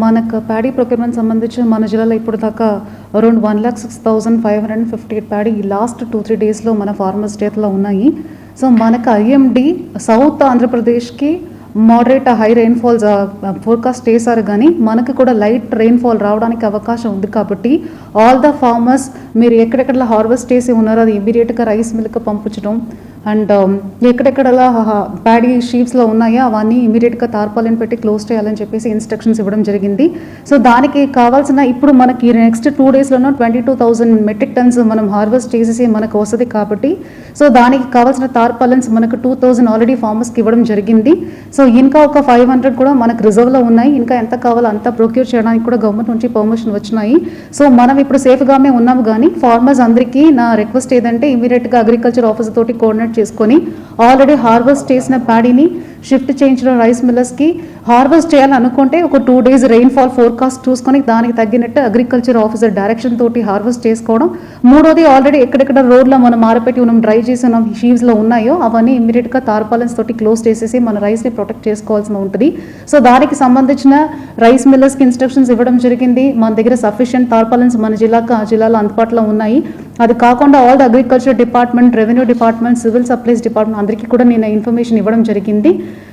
మనకు paddy procurement సంబంధించి మన జిల్లాలో ఇప్పుడు దాకా around one lakh six thousand five hundred and fifty eight paddy last two three డేస్లో మన ఫార్మర్స్ చేతిలో ఉన్నాయి. సో మనకు ఐఎండి సౌత్ ఆంధ్రప్రదేశ్కి మోడరేట్ హై రెయిన్ఫాల్స్ ఫోర్కాస్ట్ చేశారు కానీ మనకు కూడా లైట్ రెయిన్ఫాల్ రావడానికి అవకాశం ఉంది కాబట్టి ఆల్ ద ఫార్మర్స్ మీరు ఎక్కడెక్కడ హార్వెస్ట్ చేసి ఉన్నారో అది ఇమీడియట్గా రైస్ మిల్క్ పంపించడం అండ్ um, ఎక్కడెక్కడలా ప్యాడీ షీప్స్లో ఉన్నాయో అవన్నీ ఇమీడియట్గా తార్పాలిన్ పెట్టి క్లోజ్ చేయాలని చెప్పేసి ఇన్స్ట్రక్షన్స్ ఇవ్వడం జరిగింది. సో దానికి కావాల్సిన ఇప్పుడు మనకి next two డేస్లోనూ twenty two thousand metric tons మనం హార్వెస్ట్ చేసేసి మనకు వస్తుంది కాబట్టి సో దానికి కావాల్సిన తార్పాలన్స్ మనకు టూ థౌజండ్ ఆల్రెడీ ఫార్మర్స్కి ఇవ్వడం జరిగింది. సో ఇంకా ఒక ఫైవ్ హండ్రెడ్ కూడా మనకు రిజర్వ్లో ఉన్నాయి. ఇంకా ఎంత కావాలో అంత ప్రొక్యూర్ చేయడానికి కూడా గవర్నమెంట్ నుంచి పర్మిషన్ వచ్చినాయి. సో మనం ఇప్పుడు సేఫ్గానే ఉన్నాము కానీ ఫార్మర్స్ అందరికీ నా రిక్వెస్ట్ ఏదంటే ఇమీడియట్గా అగ్రికల్చర్ ఆఫీస్ తోటి కోఆర్డినేట్ చేసుకొని ఆల్రెడీ హార్వెస్ట్ చేసిన ప్యాడీని షిఫ్ట్ చేయించడం రైస్ మిల్లర్స్కి హార్వెస్ట్ చేయాలనుకుంటే ఒక టూ డేస్ రెయిన్ఫాల్ ఫోర్కాస్ట్ చూసుకొని దానికి తగ్గినట్టు అగ్రికల్చర్ ఆఫీసర్ డైరెక్షన్ తోటి హార్వెస్ట్ చేసుకోవడం. మూడోది ఆల్రెడీ ఎక్కడెక్కడ రోడ్లో మనం మారపెట్టి మనం డ్రై చేసిన షీవ్స్లో ఉన్నాయో అవన్నీ ఇమీడియట్గా తార్పాలన్స్ తోటి క్లోజ్ చేసేసి మన రైస్ని ప్రొటెక్ట్ చేసుకోవాల్సి ఉంటుంది. సో దానికి సంబంధించిన రైస్ మిల్లర్స్కి ఇన్స్ట్రక్షన్స్ ఇవ్వడం జరిగింది. మన దగ్గర సఫిషియెంట్ తార్పాలన్స్ మన జిల్లాకు ఆ జిల్లాలో అందుబాటులో ఉన్నాయి. అది కాకుండా all the agriculture department revenue department civil supplies department అందరికీ కూడా నేను ఇన్ఫర్మేషన్ ఇవ్వడం జరిగింది.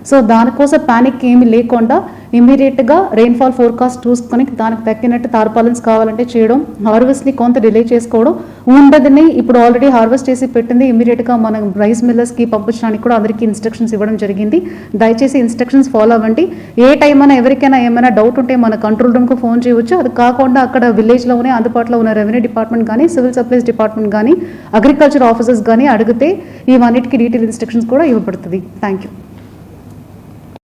సో దానికోసం ప్యానిక్ ఏమీ లేకుండా ఇమీడియట్గా రెయిన్ఫాల్ ఫోర్కాస్ట్ చూసుకొని దానికి తగ్గినట్టు తార్పాలన్స్ కావాలంటే చేయడం హార్వెస్ట్ని కొంత డిలే చేసుకోవడం ఉండదని ఇప్పుడు ఆల్రెడీ హార్వెస్ట్ చేసి పెట్టింది ఇమీడియట్గా మనం రైస్ మిల్లర్స్కి పంపించడానికి కూడా అందరికీ ఇన్స్ట్రక్షన్స్ ఇవ్వడం జరిగింది. దయచేసి ఇన్స్ట్రక్షన్స్ ఫాలో అవ్వండి. ఏ టైం అయినా ఎవరికైనా ఏమైనా డౌట్ ఉంటే మన కంట్రోల్ రూమ్కి ఫోన్ చేయవచ్చు అది కాకుండా అక్కడ విలేజ్లోనే అందుబాటులో ఉన్న రెవెన్యూ డిపార్ట్మెంట్ కానీ సివిల్ సప్లైస్ డిపార్ట్మెంట్ కానీ అగ్రికల్చర్ ఆఫీసర్స్ కానీ అడిగితే ఇవన్నిటికీ డీటెయిల్ ఇన్స్ట్రక్షన్స్ కూడా ఇవ్వబడుతుంది. Thank you